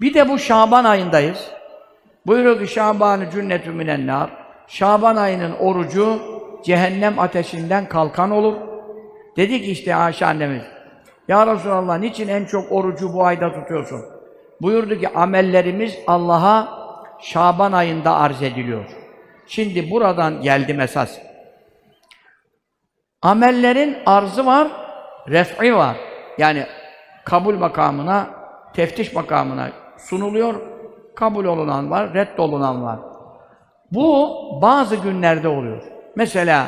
Bir de bu Şaban ayındayız. Buyuruyor ki Şaban-ı cünnetü minennâr. Şaban ayının orucu cehennem ateşinden kalkan olur. Dedi ki işte Ayşe annemiz, Ya Resulallah niçin en çok orucu bu ayda tutuyorsun? Buyurdu ki amellerimiz Allah'a Şaban ayında arz ediliyor. Şimdi buradan geldim esas. Amellerin arzı var, ref'i var. Yani kabul makamına, teftiş makamına sunuluyor. Kabul olunan var, reddolunan var. Bu bazı günlerde oluyor. Mesela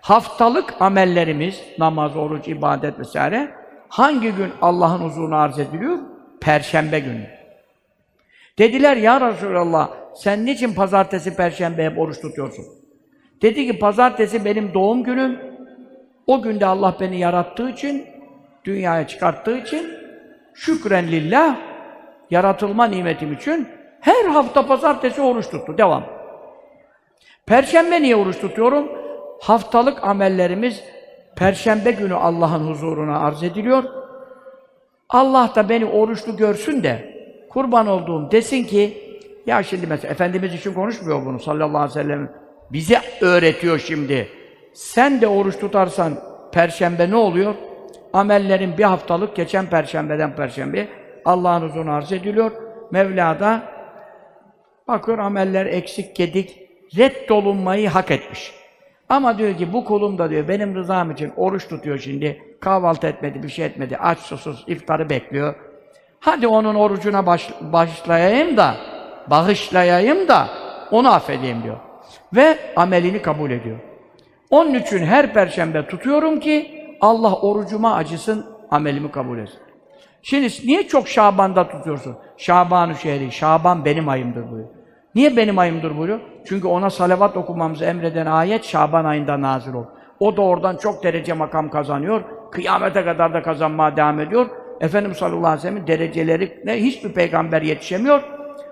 haftalık amellerimiz, namaz, oruç, ibadet vesaire hangi gün Allah'ın huzuruna arz ediliyor? Perşembe günü. Dediler ya Resulallah sen niçin pazartesi, perşembe oruç tutuyorsun? Dedi ki pazartesi benim doğum günüm. O günde Allah beni yarattığı için, dünyaya çıkarttığı için şükren lillah yaratılma nimetim için her hafta pazartesi oruç tuttu. Devam. Perşembe niye oruç tutuyorum? Haftalık amellerimiz Perşembe günü Allah'ın huzuruna arz ediliyor. Allah da beni oruçlu görsün de kurban olduğum desin ki ya şimdi mesela Efendimiz için konuşmuyor bunu sallallahu aleyhi ve sellem. Bize öğretiyor şimdi. Sen de oruç tutarsan Perşembe ne oluyor? Amellerin bir haftalık geçen Perşembeden Perşembe Allah'ın huzuruna arz ediliyor. Mevla da bakıyor ameller eksik gedik, reddolunmayı hak etmiş. Ama diyor ki bu kulum da diyor benim rızam için oruç tutuyor şimdi. Kahvaltı etmedi, bir şey etmedi. Aç susuz iftarı bekliyor. Hadi onun orucuna baş, başlayayım da, bağışlayayım da onu affedeyim diyor. Ve amelini kabul ediyor. Onun için her perşembe tutuyorum ki Allah orucuma acısın, amelimi kabul etsin. Şimdi niye çok Şaban'da tutuyorsun? Şaban-ı şehri, Şaban benim ayımdır buyuruyor. Niye benim ayımdır buyuruyor? Çünkü ona salavat okumamızı emreden ayet Şaban ayında nazil oldu. O da oradan çok derece makam kazanıyor. Kıyamete kadar da kazanmaya devam ediyor. Efendimiz sallallahu aleyhi ve sellem'in dereceleri ne hiçbir peygamber yetişemiyor.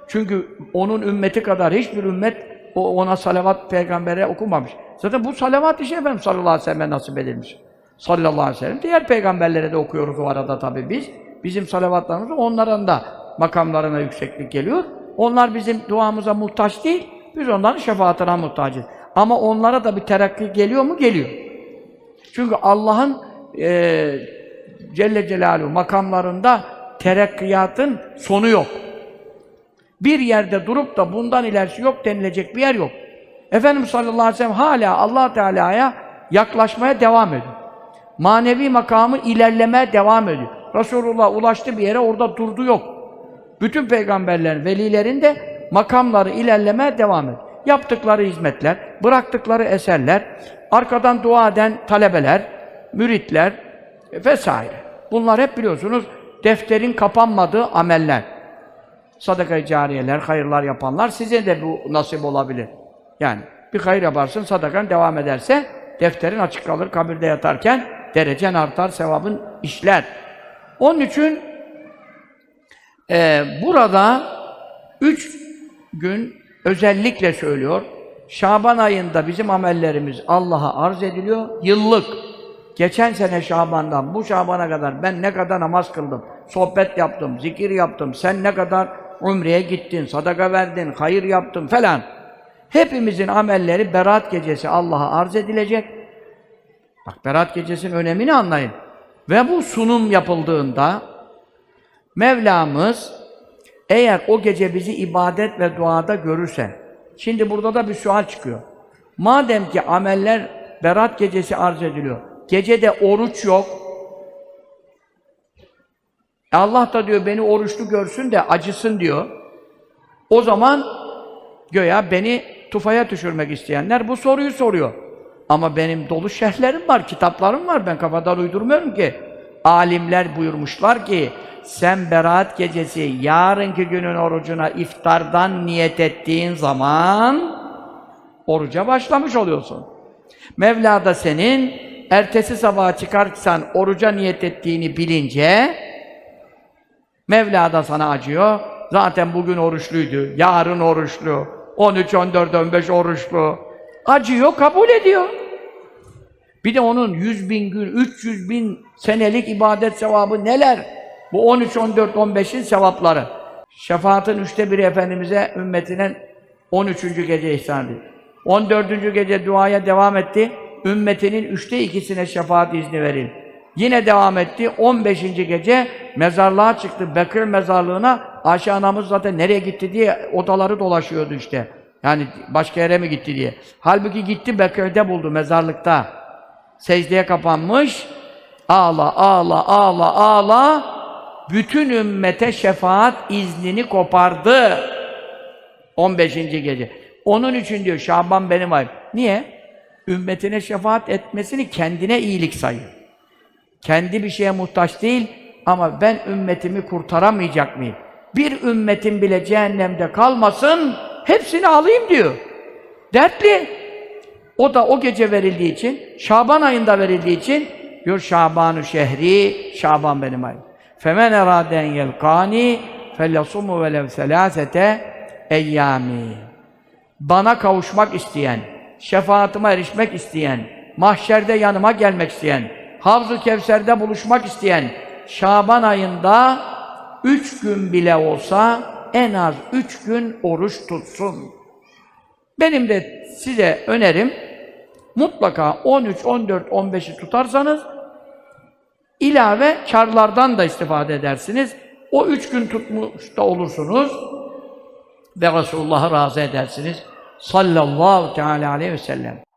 Çünkü onun ümmeti kadar hiçbir ümmet o ona salavat peygambere okumamış. Zaten bu salavat işi Efendimiz sallallahu aleyhi ve selleme nasip edilmiş. Sallallahu aleyhi ve sellem. Diğer peygamberlere de okuyoruz o arada tabii biz. Bizim salavatlarımız onların da makamlarına yükseklik geliyor. Onlar bizim duamıza muhtaç değil, biz onların şefaatine muhtacız. Ama onlara da bir terakki geliyor mu? Geliyor. Çünkü Allah'ın e, Celle Celaluhu makamlarında terakkiyatın sonu yok. Bir yerde durup da bundan ilerisi yok denilecek bir yer yok. Efendimiz sallallahu aleyhi ve sellem hala allah Teala'ya yaklaşmaya devam ediyor. Manevi makamı ilerlemeye devam ediyor. Resulullah ulaştı bir yere orada durdu yok. Bütün peygamberlerin, velilerin de makamları ilerlemeye devam ediyor. Yaptıkları hizmetler, bıraktıkları eserler, arkadan dua eden talebeler, müritler vesaire. Bunlar hep biliyorsunuz defterin kapanmadığı ameller. Sadaka-i cariyeler, hayırlar yapanlar size de bu nasip olabilir. Yani bir hayır yaparsın, sadakan devam ederse defterin açık kalır kabirde yatarken derecen artar, sevabın işler. Onun için e, burada üç gün özellikle söylüyor. Şaban ayında bizim amellerimiz Allah'a arz ediliyor. Yıllık. Geçen sene Şaban'dan bu Şaban'a kadar ben ne kadar namaz kıldım, sohbet yaptım, zikir yaptım, sen ne kadar umreye gittin, sadaka verdin, hayır yaptın falan. Hepimizin amelleri Berat gecesi Allah'a arz edilecek. Bak Berat gecesinin önemini anlayın. Ve bu sunum yapıldığında Mevlamız eğer o gece bizi ibadet ve duada görürse, şimdi burada da bir sual çıkıyor. Madem ki ameller Berat gecesi arz ediliyor, gecede oruç yok, Allah da diyor beni oruçlu görsün de acısın diyor. O zaman göya beni tufaya düşürmek isteyenler bu soruyu soruyor. Ama benim dolu şerhlerim var, kitaplarım var. Ben kafadan uydurmuyorum ki. Alimler buyurmuşlar ki sen Berat gecesi yarınki günün orucuna iftardan niyet ettiğin zaman oruca başlamış oluyorsun. Mevla da senin ertesi sabaha çıkarsan oruca niyet ettiğini bilince Mevla da sana acıyor. Zaten bugün oruçluydu, yarın oruçlu, 13, 14, 15 oruçlu. Acıyor, kabul ediyor. Bir de onun 100 bin gün, 300 bin senelik ibadet sevabı neler? Bu 13, 14, 15'in sevapları. Şefaatin üçte biri Efendimiz'e ümmetinin 13. gece ihsan etti. 14. gece duaya devam etti. Ümmetinin üçte ikisine şefaat izni verildi. Yine devam etti. 15. gece mezarlığa çıktı. Bekir mezarlığına Ayşe anamız zaten nereye gitti diye odaları dolaşıyordu işte. Yani başka yere mi gitti diye. Halbuki gitti Bekir'de buldu mezarlıkta. Secdeye kapanmış. Ağla, ağla, ağla, ağla. Bütün ümmete şefaat iznini kopardı. 15. gece. Onun için diyor Şaban benim ayım. Niye? Ümmetine şefaat etmesini kendine iyilik sayıyor. Kendi bir şeye muhtaç değil ama ben ümmetimi kurtaramayacak mıyım? Bir ümmetin bile cehennemde kalmasın, hepsini alayım diyor. Dertli. O da o gece verildiği için, Şaban ayında verildiği için diyor Şabanu şehri, Şaban benim ayım. Femen eraden yelkani felyasumu velev selasete eyyami. Bana kavuşmak isteyen, şefaatime erişmek isteyen, mahşerde yanıma gelmek isteyen, Havz-ı Kevser'de buluşmak isteyen, Şaban ayında üç gün bile olsa en az üç gün oruç tutsun. Benim de size önerim, mutlaka 13, 14, 15'i tutarsanız, ilave karlardan da istifade edersiniz. O üç gün tutmuş da olursunuz ve Resulullah'ı razı edersiniz. Sallallahu teala aleyhi ve sellem.